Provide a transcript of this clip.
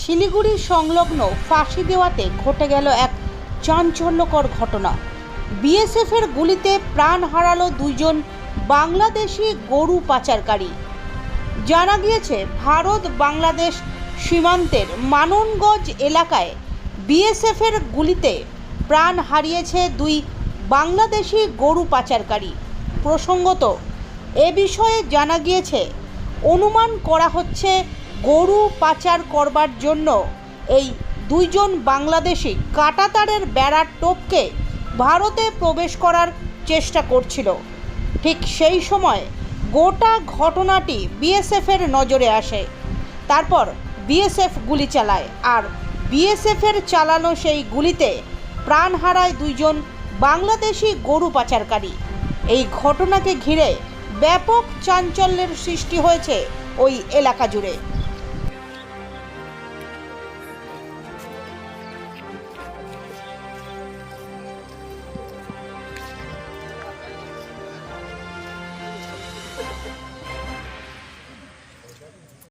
শিলিগুড়ি সংলগ্ন ফাঁসি দেওয়াতে ঘটে গেল এক চাঞ্চল্যকর ঘটনা। বিএসএফের গুলিতে প্রাণ হারালো দুইজন বাংলাদেশি গরু পাচারকারী। জানা গিয়েছে, ভারত বাংলাদেশ সীমান্তের মাননগঞ্জ এলাকায় বিএসএফের গুলিতে প্রাণ হারিয়েছে দুই বাংলাদেশি গরু পাচারকারী। প্রসঙ্গত, এ বিষয়ে জানা গিয়েছে, অনুমান করা হচ্ছে গরু পাচার করবার জন্য এই দুইজন বাংলাদেশি কাটাতারের বেড়ার টোপকে ভারতে প্রবেশ করার চেষ্টা করছিল। ঠিক সেই সময় গোটা ঘটনাটি বিএসএফের নজরে আসে। তারপর বিএসএফ গুলি চালায় আর বিএসএফের চালানো সেই গুলিতে প্রাণ হারায় দুইজন বাংলাদেশি গরু পাচারকারী। এই ঘটনাকে ঘিরে ব্যাপক চাঞ্চল্যের সৃষ্টি হয়েছে ওই এলাকা জুড়ে।